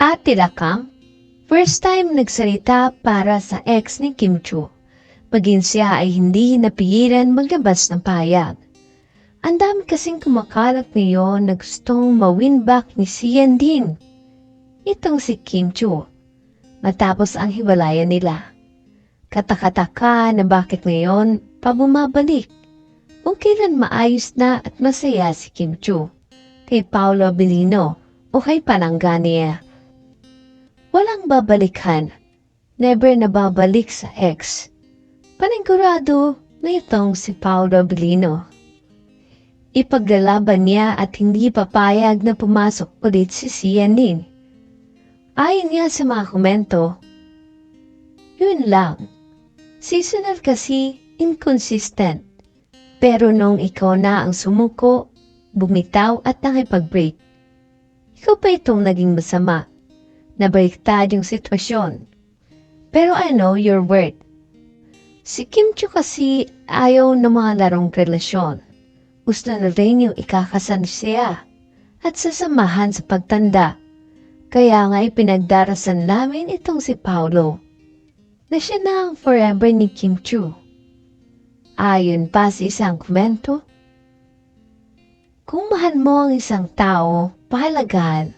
At Tilakam, first time nagsalita para sa ex ni Kim Chu. Maging siya ay hindi napigilan maglabas ng payag. Ang dami kasing kumakalat ngayon na gustong ma-win back ni Sian din. Itong si Kim Chu. Matapos ang hiwalayan nila. Katakataka na bakit ngayon pa bumabalik. Kung kailan maayos na at masaya si Kim Chu. Kay Paolo Abilino o kay Panangania. Walang babalikan. Never na babalik sa ex. Panigurado na itong si Paolo Abilino. Ipaglalaban niya at hindi papayag na pumasok ulit si Sian Lin. Ayon nga sa mga komento, yun lang. Seasonal kasi inconsistent. Pero nung ikaw na ang sumuko, bumitaw at nakipag-break, ikaw pa itong naging masama. Nabaliktad yung sitwasyon. Pero I know your worth. Si Kim Chu kasi ayaw ng mga larong relasyon. Gusto na rin yung ikakasan siya at sasamahan sa pagtanda. Kaya nga ipinagdarasan namin itong si Paulo na siya na ang forever ni Kim Chu. Ayon pa sa isang komento, kung mahal mo ang isang tao, pahalagahan,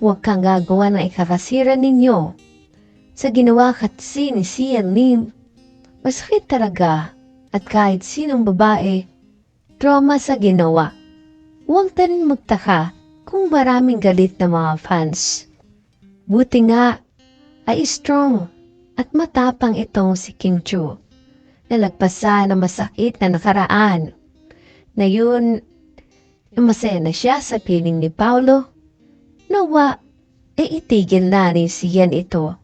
huwag kang gagawa ng ikakasira ninyo. Sa ginawa kasi ni Sian Lim, masakit talaga at kahit sinong babae, trauma sa ginawa. Huwag na rin magtaka kung maraming galit na mga fans. Buti nga ay strong at matapang itong si Kim Chu. Nalagpasan ang masakit na nakaraan. Na yun, masaya na siya sa piling ni Paulo. Nawa, e itigil na rin siyan ito